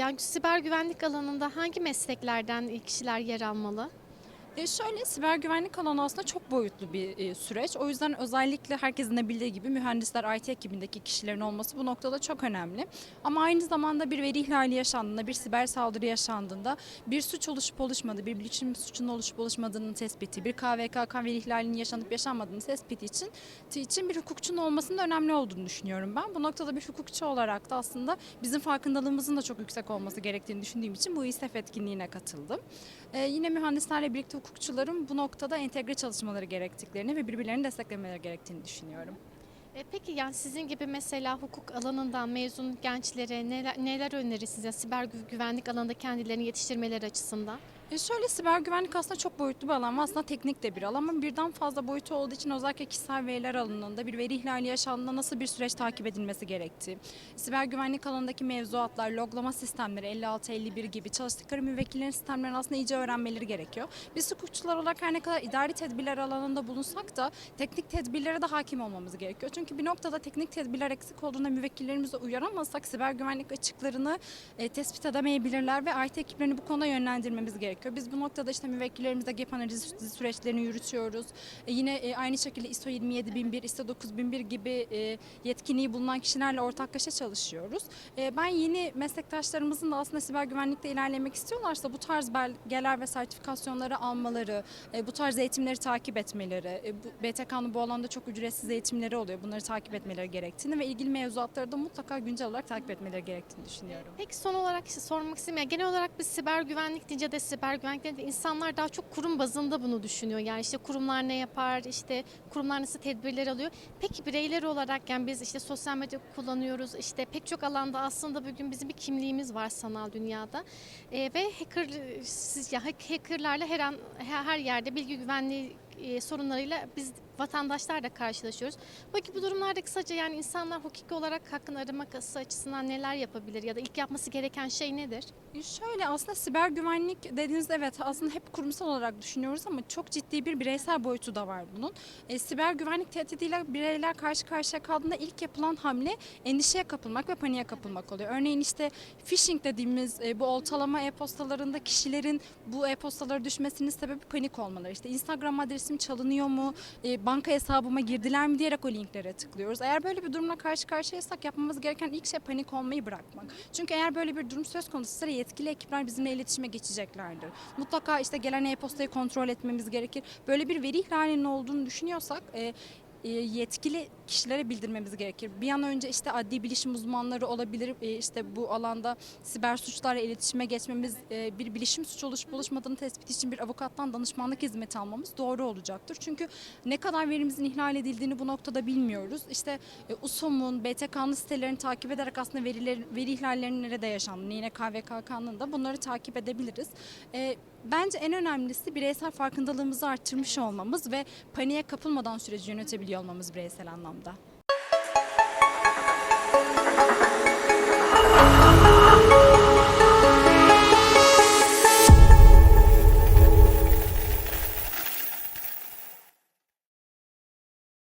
yani siber güvenlik alanında hangi mesleklerden kişiler yer almalı? E şöyle siber güvenlik alanı aslında çok boyutlu bir e, süreç. O yüzden özellikle herkesin de bildiği gibi mühendisler IT ekibindeki kişilerin olması bu noktada çok önemli. Ama aynı zamanda bir veri ihlali yaşandığında, bir siber saldırı yaşandığında, bir suç oluşup oluşmadığı, bir bilişim suçunun oluşup oluşmadığının tespiti, bir KVKK veri ihlalinin yaşanıp yaşanmadığının tespiti için için bir hukukçunun olmasının önemli olduğunu düşünüyorum ben. Bu noktada bir hukukçu olarak da aslında bizim farkındalığımızın da çok yüksek olması gerektiğini düşündüğüm için bu İSEF etkinliğine katıldım. Ee, yine mühendislerle birlikte hukukçuların bu noktada entegre çalışmaları gerektiklerini ve birbirlerini desteklemeleri gerektiğini düşünüyorum. E, peki yani sizin gibi mesela hukuk alanından mezun gençlere neler, neler önerirsiniz? Siber gü- güvenlik alanında kendilerini yetiştirmeleri açısından? E şöyle siber güvenlik aslında çok boyutlu bir alan aslında teknik de bir alan ama birden fazla boyutu olduğu için özellikle kişisel veriler alanında bir veri ihlali yaşandığında nasıl bir süreç takip edilmesi gerektiği, siber güvenlik alanındaki mevzuatlar, loglama sistemleri 56-51 gibi çalıştıkları müvekkillerin sistemlerini aslında iyice öğrenmeleri gerekiyor. Biz hukukçular olarak her ne kadar idari tedbirler alanında bulunsak da teknik tedbirlere de hakim olmamız gerekiyor. Çünkü bir noktada teknik tedbirler eksik olduğunda müvekkillerimizi uyaramazsak siber güvenlik açıklarını e, tespit edemeyebilirler ve IT ekiplerini bu konuda yönlendirmemiz gerekiyor. Biz bu noktada işte müvekkillerimize gap analizi süreçlerini yürütüyoruz. E, yine e, aynı şekilde ISO 27001, ISO 9001 gibi e, yetkinliği bulunan kişilerle ortaklaşa çalışıyoruz. E, ben yeni meslektaşlarımızın da aslında siber güvenlikte ilerlemek istiyorlarsa bu tarz belgeler ve sertifikasyonları almaları, e, bu tarz eğitimleri takip etmeleri, e, bu- BTK'nın bu alanda çok ücretsiz eğitimleri oluyor. Bunları takip etmeleri gerektiğini ve ilgili mevzuatları da mutlaka güncel olarak takip etmeleri gerektiğini düşünüyorum. Peki son olarak işte sormak. Yani genel olarak biz siber güvenlik deyince de siber güvenlik deyince insanlar daha çok kurum bazında bunu düşünüyor. Yani işte kurumlar ne yapar, işte kurumlar nasıl tedbirler alıyor. Peki bireyler olarak yani biz işte sosyal medya kullanıyoruz. İşte pek çok alanda aslında bugün bizim bir kimliğimiz var sanal dünyada. Ee, ve hacker, siz, ya hack- hackerlarla her an her yerde bilgi güvenliği e, sorunlarıyla biz vatandaşlar da karşılaşıyoruz. Peki bu durumlarda kısaca yani insanlar hukuki olarak hakkını araması açısından neler yapabilir ya da ilk yapması gereken şey nedir? E, Şöyle aslında siber güvenlik dediğiniz evet aslında hep kurumsal olarak düşünüyoruz ama çok ciddi bir bireysel boyutu da var bunun. E, siber güvenlik tehdidiyle bireyler karşı karşıya kaldığında ilk yapılan hamle endişeye kapılmak ve paniğe kapılmak oluyor. Örneğin işte phishing dediğimiz e, bu oltalama e-postalarında kişilerin bu e-postalara düşmesinin sebebi panik olmaları. İşte Instagram adresim çalınıyor mu, e, banka hesabıma girdiler mi diyerek o linklere tıklıyoruz. Eğer böyle bir durumla karşı karşıyaysak yapmamız gereken ilk şey panik olmayı bırakmak. Çünkü eğer böyle bir durum söz konusuysa yetkili ekipler bizimle iletişime geçeceklerdir. Mutlaka işte gelen e-postayı kontrol etmemiz gerekir. Böyle bir veri ihlalinin olduğunu düşünüyorsak e, e, yetkili kişilere bildirmemiz gerekir. Bir an önce işte adli bilişim uzmanları olabilir. E, işte bu alanda siber suçlarla iletişime geçmemiz, e, bir bilişim suçu oluşup oluşmadığını tespit için bir avukattan danışmanlık hizmeti almamız doğru olacaktır. Çünkü ne kadar verimizin ihlal edildiğini bu noktada bilmiyoruz. İşte e, USOM'un, BTK'nın sitelerini takip ederek aslında veriler, veri ihlallerinin nerede yaşandığını, yine KVKK'nın da bunları takip edebiliriz. E, bence en önemlisi bireysel farkındalığımızı arttırmış olmamız ve paniğe kapılmadan süreci yönetebiliyor olmamız bireysel anlamda. 감사합니다.